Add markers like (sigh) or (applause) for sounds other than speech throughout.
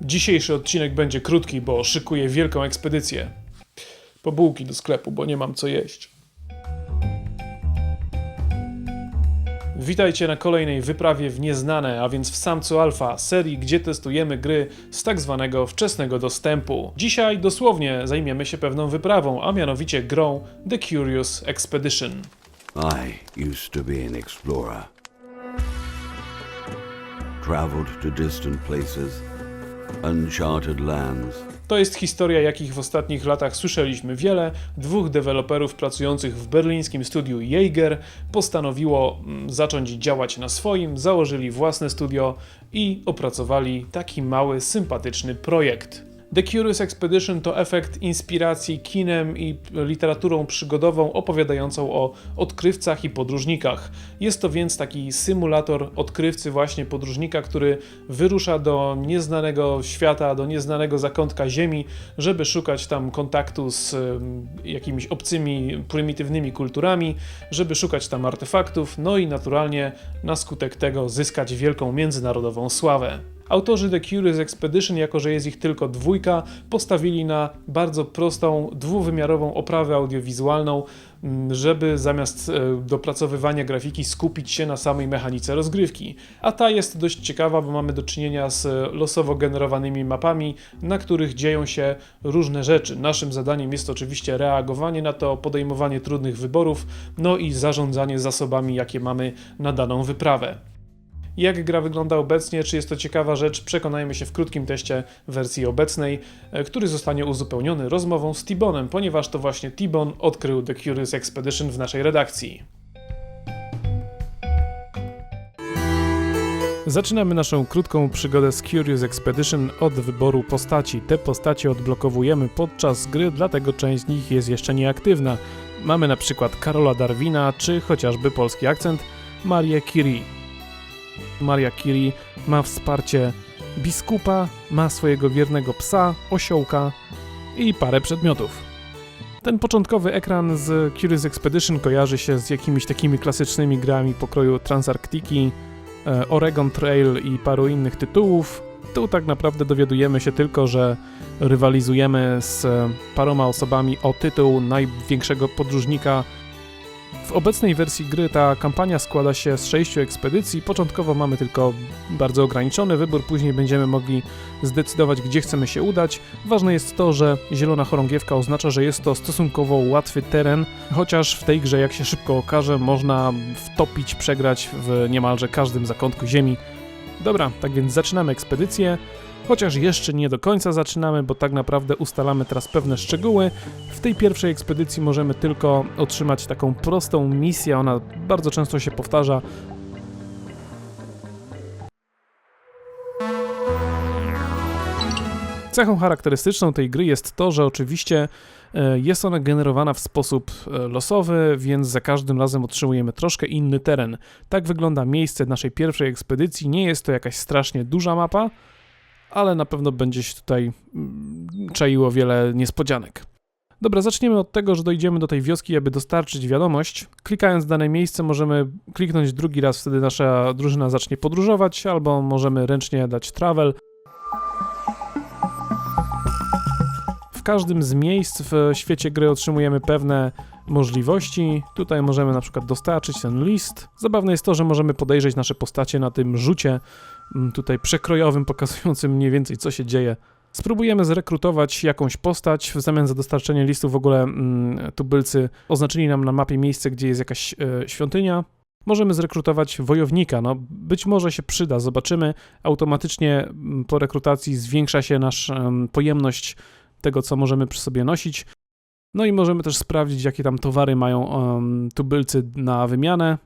Dzisiejszy odcinek będzie krótki, bo szykuję wielką ekspedycję. Po bułki do sklepu, bo nie mam co jeść. Witajcie na kolejnej wyprawie w nieznane, a więc w Samcu Alpha, serii, gdzie testujemy gry z tak zwanego wczesnego dostępu. Dzisiaj dosłownie zajmiemy się pewną wyprawą, a mianowicie grą The Curious Expedition. I used to be an explorer. Traveled to distant places, uncharted lands. To jest historia, jakich w ostatnich latach słyszeliśmy wiele. Dwóch deweloperów pracujących w berlińskim studiu Jaeger postanowiło mm, zacząć działać na swoim, założyli własne studio i opracowali taki mały, sympatyczny projekt. The Curious Expedition to efekt inspiracji kinem i literaturą przygodową opowiadającą o odkrywcach i podróżnikach. Jest to więc taki symulator odkrywcy, właśnie podróżnika, który wyrusza do nieznanego świata, do nieznanego zakątka Ziemi, żeby szukać tam kontaktu z jakimiś obcymi, prymitywnymi kulturami, żeby szukać tam artefaktów, no i naturalnie na skutek tego zyskać wielką międzynarodową sławę. Autorzy The Curious Expedition, jako że jest ich tylko dwójka, postawili na bardzo prostą, dwuwymiarową oprawę audiowizualną, mm, żeby zamiast e, dopracowywania grafiki skupić się na samej mechanice rozgrywki. A ta jest dość ciekawa, bo mamy do czynienia z e, losowo generowanymi mapami, na których dzieją się różne rzeczy. Naszym zadaniem jest oczywiście reagowanie na to, podejmowanie trudnych wyborów, no i zarządzanie zasobami, jakie mamy na daną wyprawę. Jak gra wygląda obecnie, czy jest to ciekawa rzecz, przekonajmy się w krótkim teście wersji obecnej, e, który zostanie uzupełniony rozmową z Tibonem, ponieważ to właśnie Tibon odkrył The Curious Expedition w naszej redakcji. Zaczynamy naszą krótką przygodę z Curious Expedition od wyboru postaci. Te postacie odblokowujemy podczas gry, dlatego część z nich jest jeszcze nieaktywna. Mamy na przykład Karola Darwina, czy chociażby polski akcent Marię Curie. Maria Curie ma wsparcie biskupa, ma swojego wiernego psa, osiołka i parę przedmiotów. Ten początkowy ekran z Curious Expedition kojarzy się z jakimiś takimi klasycznymi grami pokroju Transarktiki, e, Oregon Trail i paru innych tytułów. Tu tak naprawdę dowiadujemy się tylko, że rywalizujemy z paroma osobami o tytuł największego podróżnika w obecnej wersji gry ta kampania składa się z sześciu ekspedycji. Początkowo mamy tylko bardzo ograniczony wybór, później będziemy mogli zdecydować, gdzie chcemy się udać. Ważne jest to, że zielona chorągiewka oznacza, że jest to stosunkowo łatwy teren, chociaż w tej grze, jak się szybko okaże, można wtopić, przegrać w niemalże każdym zakątku ziemi. Dobra, tak więc zaczynamy ekspedycję. Chociaż jeszcze nie do końca zaczynamy, bo tak naprawdę ustalamy teraz pewne szczegóły. W tej pierwszej ekspedycji możemy tylko otrzymać taką prostą misję, ona bardzo często się powtarza. Cechą charakterystyczną tej gry jest to, że oczywiście e, jest ona generowana w sposób e, losowy, więc za każdym razem otrzymujemy troszkę inny teren. Tak wygląda miejsce naszej pierwszej ekspedycji. Nie jest to jakaś strasznie duża mapa, ale na pewno będzie się tutaj mm, czaiło wiele niespodzianek. Dobra, zaczniemy od tego, że dojdziemy do tej wioski, aby dostarczyć wiadomość. Klikając dane miejsce możemy kliknąć drugi raz, wtedy nasza drużyna zacznie podróżować, albo możemy ręcznie dać travel. Każdym z miejsc w świecie gry otrzymujemy pewne możliwości. Tutaj możemy na przykład dostarczyć ten list. Zabawne jest to, że możemy podejrzeć nasze postacie na tym rzucie mm, tutaj przekrojowym, pokazującym mniej więcej co się dzieje. Spróbujemy zrekrutować jakąś postać. W zamian za dostarczenie listu w ogóle mm, tubylcy oznaczyli nam na mapie miejsce, gdzie jest jakaś e, świątynia. Możemy zrekrutować wojownika. No, być może się przyda, zobaczymy. Automatycznie mm, po rekrutacji zwiększa się nasza em, pojemność tego, co możemy przy sobie nosić. No i możemy też sprawdzić, jakie tam towary mają em, tubylcy na wymianę.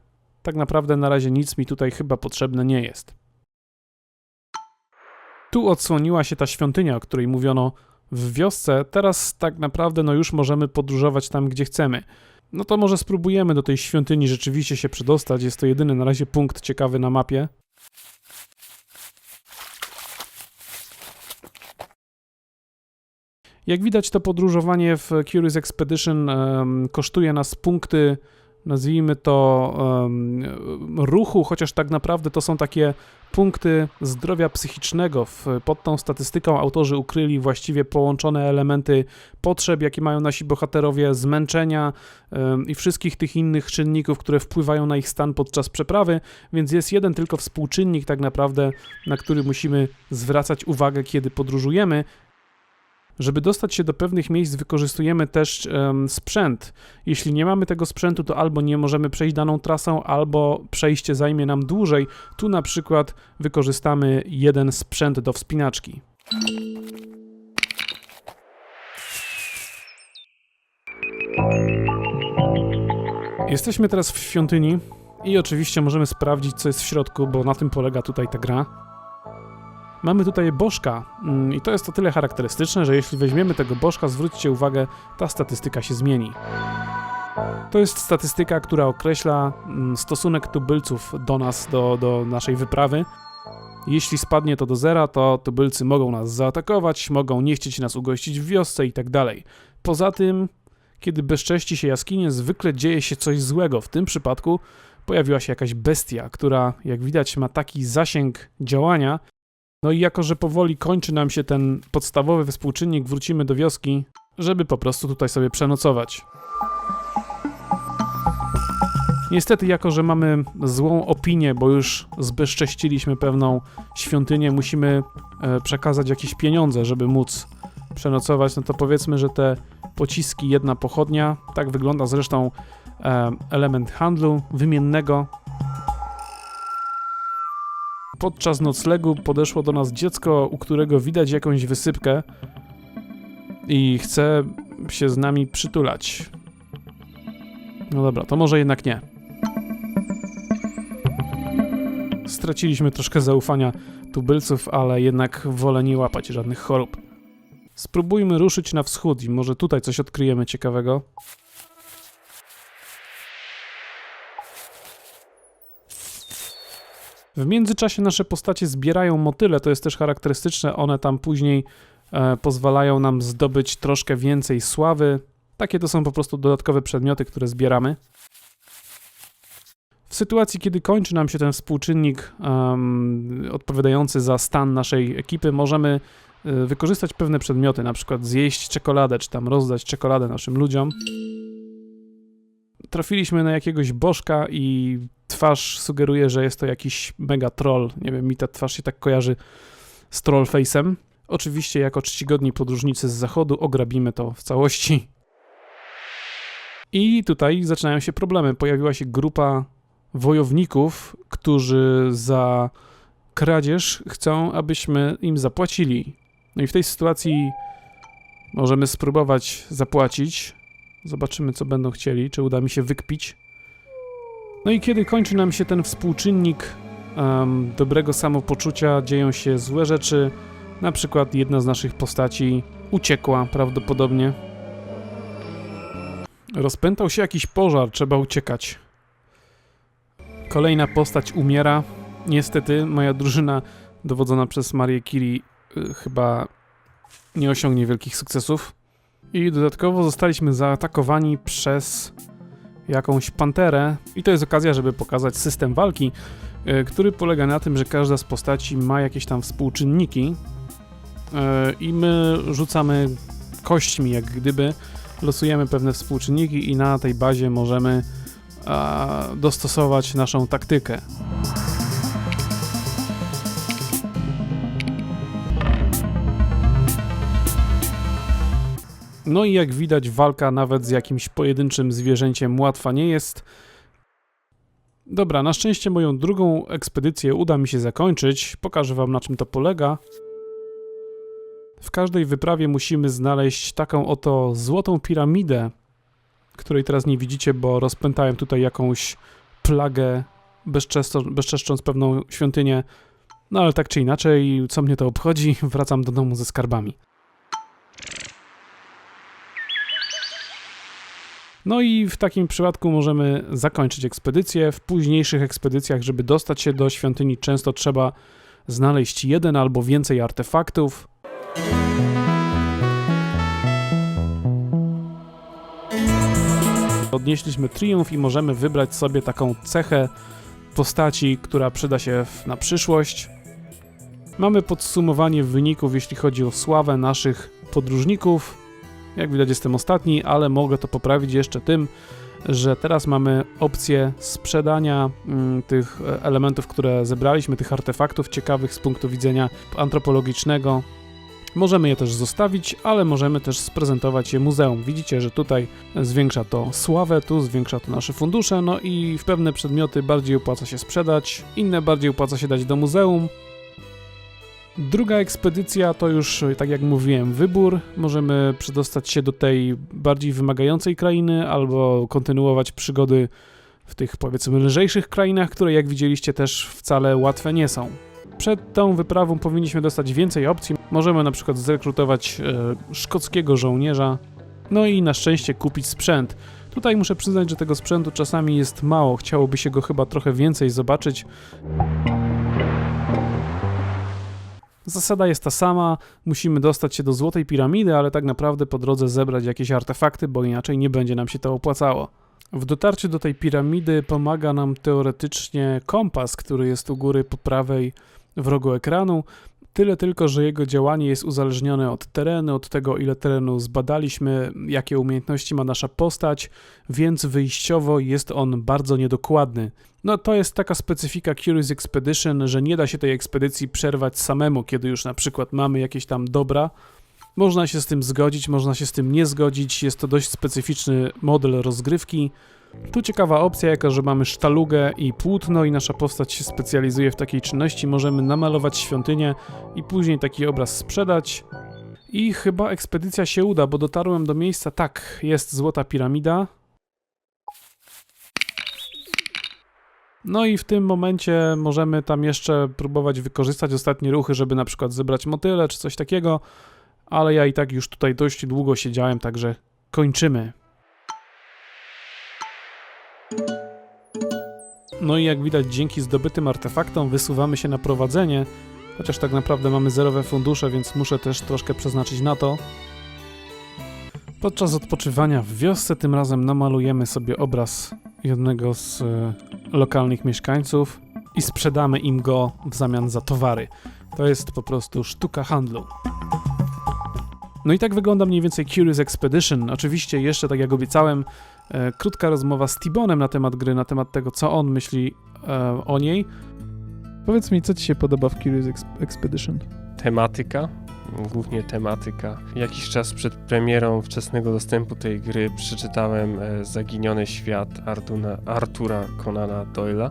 Tak naprawdę na razie nic mi tutaj chyba potrzebne nie jest. Tu odsłoniła się ta świątynia, o której mówiono w wiosce. Teraz tak naprawdę no już możemy podróżować tam, gdzie chcemy. No to może spróbujemy do tej świątyni rzeczywiście się przedostać. Jest to jedyny na razie punkt ciekawy na mapie. Jak widać, to podróżowanie w Curious Expedition em, kosztuje nas punkty nazwijmy to, em, ruchu, chociaż tak naprawdę to są takie punkty zdrowia psychicznego. W, pod tą statystyką autorzy ukryli właściwie połączone elementy potrzeb, jakie mają nasi bohaterowie, zmęczenia em, i wszystkich tych innych czynników, które wpływają na ich stan podczas przeprawy, więc jest jeden tylko współczynnik tak naprawdę, na który musimy zwracać uwagę, kiedy podróżujemy. Żeby dostać się do pewnych miejsc, wykorzystujemy też em, sprzęt. Jeśli nie mamy tego sprzętu, to albo nie możemy przejść daną trasą, albo przejście zajmie nam dłużej. Tu na przykład wykorzystamy jeden sprzęt do wspinaczki. Jesteśmy teraz w świątyni i oczywiście możemy sprawdzić, co jest w środku, bo na tym polega tutaj ta gra. Mamy tutaj bożka mm, i to jest o tyle charakterystyczne, że jeśli weźmiemy tego bożka, zwróćcie uwagę, ta statystyka się zmieni. To jest statystyka, która określa mm, stosunek tubylców do nas, do, do naszej wyprawy. Jeśli spadnie to do zera, to tubylcy mogą nas zaatakować, mogą nie chcieć nas ugościć w wiosce i tak. Poza tym, kiedy bezcześci się jaskinie, zwykle dzieje się coś złego. W tym przypadku pojawiła się jakaś bestia, która, jak widać, ma taki zasięg działania, no i jako, że powoli kończy nam się ten podstawowy współczynnik, wrócimy do wioski, żeby po prostu tutaj sobie przenocować. Niestety, jako że mamy złą opinię, bo już zbezcześciliśmy pewną świątynię, musimy e, przekazać jakieś pieniądze, żeby móc przenocować, no to powiedzmy, że te pociski, jedna pochodnia, tak wygląda zresztą e, element handlu wymiennego, podczas noclegu podeszło do nas dziecko, u którego widać jakąś wysypkę i chce się z nami przytulać. No dobra, to może jednak nie. Straciliśmy troszkę zaufania tubylców, ale jednak wolę nie łapać żadnych chorób. Spróbujmy ruszyć na wschód i może tutaj coś odkryjemy ciekawego. W międzyczasie nasze postacie zbierają motyle, to jest też charakterystyczne, one tam później e, pozwalają nam zdobyć troszkę więcej sławy. Takie to są po prostu dodatkowe przedmioty, które zbieramy. W sytuacji, kiedy kończy nam się ten współczynnik em, odpowiadający za stan naszej ekipy, możemy e, wykorzystać pewne przedmioty, na przykład zjeść czekoladę, czy tam rozdać czekoladę naszym ludziom. Trafiliśmy na jakiegoś bożka i twarz sugeruje, że jest to jakiś mega troll. Nie wiem, mi ta twarz się tak kojarzy z trollface'em. Oczywiście, jako czcigodni podróżnicy z zachodu, ograbimy to w całości. I tutaj zaczynają się problemy. Pojawiła się grupa wojowników, którzy za kradzież chcą, abyśmy im zapłacili. No i w tej sytuacji możemy spróbować zapłacić. Zobaczymy, co będą chcieli, czy uda mi się wykpić. No i kiedy kończy nam się ten współczynnik em, dobrego samopoczucia, dzieją się złe rzeczy. Na przykład jedna z naszych postaci uciekła prawdopodobnie. Rozpętał się jakiś pożar, trzeba uciekać. Kolejna postać umiera. Niestety moja drużyna dowodzona przez Marię Curie y, chyba nie osiągnie wielkich sukcesów. I dodatkowo zostaliśmy zaatakowani przez jakąś panterę. I to jest okazja, żeby pokazać system walki, y, który polega na tym, że każda z postaci ma jakieś tam współczynniki y, i my rzucamy kośćmi, jak gdyby losujemy pewne współczynniki i na tej bazie możemy dostosować naszą taktykę. No i jak widać, walka nawet z jakimś pojedynczym zwierzęciem łatwa nie jest. Dobra, na szczęście moją drugą ekspedycję uda mi się zakończyć. Pokażę wam na czym to polega. W każdej wyprawie musimy znaleźć taką oto złotą piramidę, której teraz nie widzicie, bo rozpętałem tutaj jakąś plagę, bezczeszcząc, pewną świątynię. No ale tak czy inaczej, co mnie to obchodzi, (laughs) wracam do domu ze skarbami. No i w takim przypadku możemy zakończyć ekspedycję. W późniejszych ekspedycjach, żeby dostać się do świątyni, często trzeba znaleźć jeden albo więcej artefaktów. Odnieśliśmy triumf i możemy wybrać sobie taką cechę postaci, która przyda się na przyszłość. Mamy podsumowanie wyników, jeśli chodzi o sławę naszych podróżników. Jak widać, jestem ostatni, ale mogę to poprawić jeszcze tym, że teraz mamy opcję sprzedania mm, tych e, elementów, które zebraliśmy, tych artefaktów ciekawych z punktu widzenia antropologicznego. Możemy je też zostawić, ale możemy też sprezentować je muzeum. Widzicie, że tutaj zwiększa to sławę, tu zwiększa to nasze fundusze, no i w pewne przedmioty bardziej opłaca się sprzedać, inne bardziej opłaca się dać do muzeum. Druga ekspedycja to już, tak jak mówiłem, wybór. Możemy przedostać się do tej bardziej wymagającej krainy albo kontynuować przygody w tych powiedzmy lżejszych krainach, które jak widzieliście też wcale łatwe nie są. Przed tą wyprawą powinniśmy dostać więcej opcji. Możemy na przykład zrekrutować e, szkockiego żołnierza, no i na szczęście kupić sprzęt. Tutaj muszę przyznać, że tego sprzętu czasami jest mało. Chciałoby się go chyba trochę więcej zobaczyć. Zasada jest ta sama, musimy dostać się do Złotej Piramidy, ale tak naprawdę po drodze zebrać jakieś artefakty, bo inaczej nie będzie nam się to opłacało. W dotarciu do tej piramidy pomaga nam teoretycznie kompas, który jest u góry po prawej w rogu ekranu. Tyle tylko, że jego działanie jest uzależnione od terenu, od tego ile terenu zbadaliśmy, jakie umiejętności ma nasza postać, więc wyjściowo jest on bardzo niedokładny. No to jest taka specyfika Curious Expedition, że nie da się tej ekspedycji przerwać samemu, kiedy już na przykład mamy jakieś tam dobra. Można się z tym zgodzić, można się z tym nie zgodzić, jest to dość specyficzny model rozgrywki. Tu ciekawa opcja jaka, że mamy sztalugę i płótno i nasza postać się specjalizuje w takiej czynności. Możemy namalować świątynię i później taki obraz sprzedać. I chyba ekspedycja się uda, bo dotarłem do miejsca, tak, jest złota piramida. No i w tym momencie możemy tam jeszcze próbować wykorzystać ostatnie ruchy, żeby na przykład zebrać motyle czy coś takiego, ale ja i tak już tutaj dość długo siedziałem, także kończymy. No i jak widać, dzięki zdobytym artefaktom wysuwamy się na prowadzenie, chociaż tak naprawdę mamy zerowe fundusze, więc muszę też troszkę przeznaczyć na to. Podczas odpoczywania w wiosce tym razem namalujemy sobie obraz jednego z e, lokalnych mieszkańców i sprzedamy im go w zamian za towary. To jest po prostu sztuka handlu. No i tak wygląda mniej więcej Curious Expedition. Oczywiście jeszcze, tak jak obiecałem, krótka rozmowa z Tibonem na temat gry, na temat tego, co on myśli e, o niej. Powiedz mi, co ci się podoba w Curious Ex- Expedition? tematyka, głównie tematyka. Jakiś czas przed premierą wczesnego dostępu tej gry przeczytałem e, Zaginiony świat Artura Conana Doyle'a.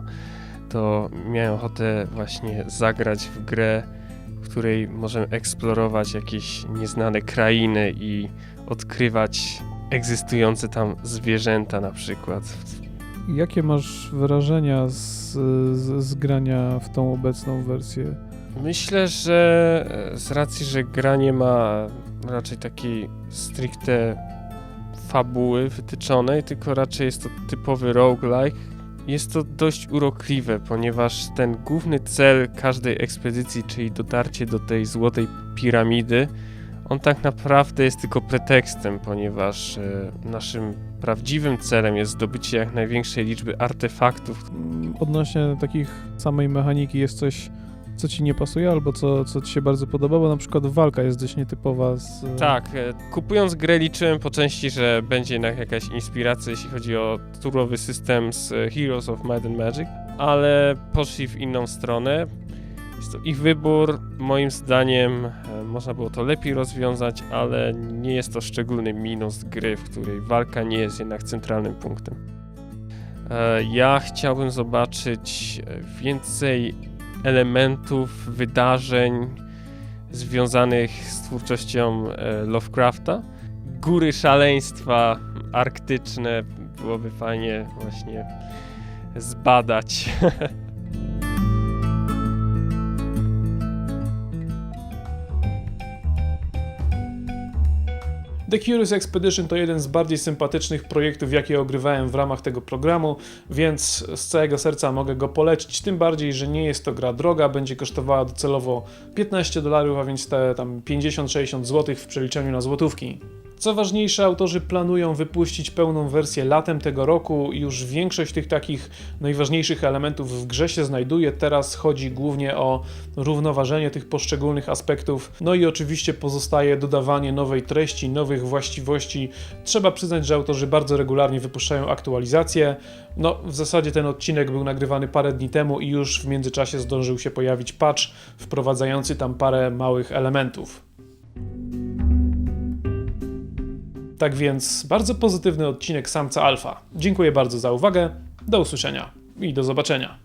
To miałem ochotę właśnie zagrać w grę, w której możemy eksplorować jakieś nieznane krainy i odkrywać egzystujące tam zwierzęta na przykład. Jakie masz wrażenia z, z, z grania w tą obecną wersję? Myślę, że e, z racji, że gra nie ma raczej takiej stricte fabuły wytyczonej, tylko raczej jest to typowy roguelike, jest to dość urokliwe, ponieważ ten główny cel każdej ekspedycji, czyli dotarcie do tej złotej piramidy, on tak naprawdę jest tylko pretekstem, ponieważ e, naszym prawdziwym celem jest zdobycie jak największej liczby artefaktów, odnośnie takich samej mechaniki jest coś, co ci nie pasuje, albo co, co ci się bardzo podoba, bo na przykład walka jest dość nietypowa z... Tak, e, kupując grę liczyłem po części, że będzie jednak jakaś inspiracja, jeśli chodzi o turowy system z e, Heroes of Might and Magic, ale poszli w inną stronę. Jest to ich wybór. Moim zdaniem e, można było to lepiej rozwiązać, ale nie jest to szczególny minus gry, w której walka nie jest jednak centralnym punktem. E, Ja chciałbym zobaczyć e, więcej elementów, wydarzeń, związanych z twórczością Lovecrafta. Góry szaleństwa arktyczne byłoby fajnie właśnie zbadać. (laughs) The Curious Expedition to jeden z bardziej sympatycznych projektów, jakie ogrywałem w ramach tego programu, więc z całego serca mogę go polecić. Tym bardziej, że nie jest to gra droga, będzie kosztowała docelowo 15 dolarów, a więc te tam 50-60 zł w przeliczeniu na złotówki. Co ważniejsze, autorzy planują wypuścić pełną wersję latem tego roku. Już większość tych takich najważniejszych elementów w grze się znajduje. Teraz chodzi głównie o równoważenie tych poszczególnych aspektów. No i oczywiście pozostaje dodawanie nowej treści, nowych właściwości. Trzeba przyznać, że autorzy bardzo regularnie wypuszczają aktualizacje. No, w zasadzie ten odcinek był nagrywany parę dni temu i już w międzyczasie zdążył się pojawić patch wprowadzający tam parę małych elementów. Tak więc bardzo pozytywny odcinek Samca Alfa. Dziękuję bardzo za uwagę, do usłyszenia i do zobaczenia.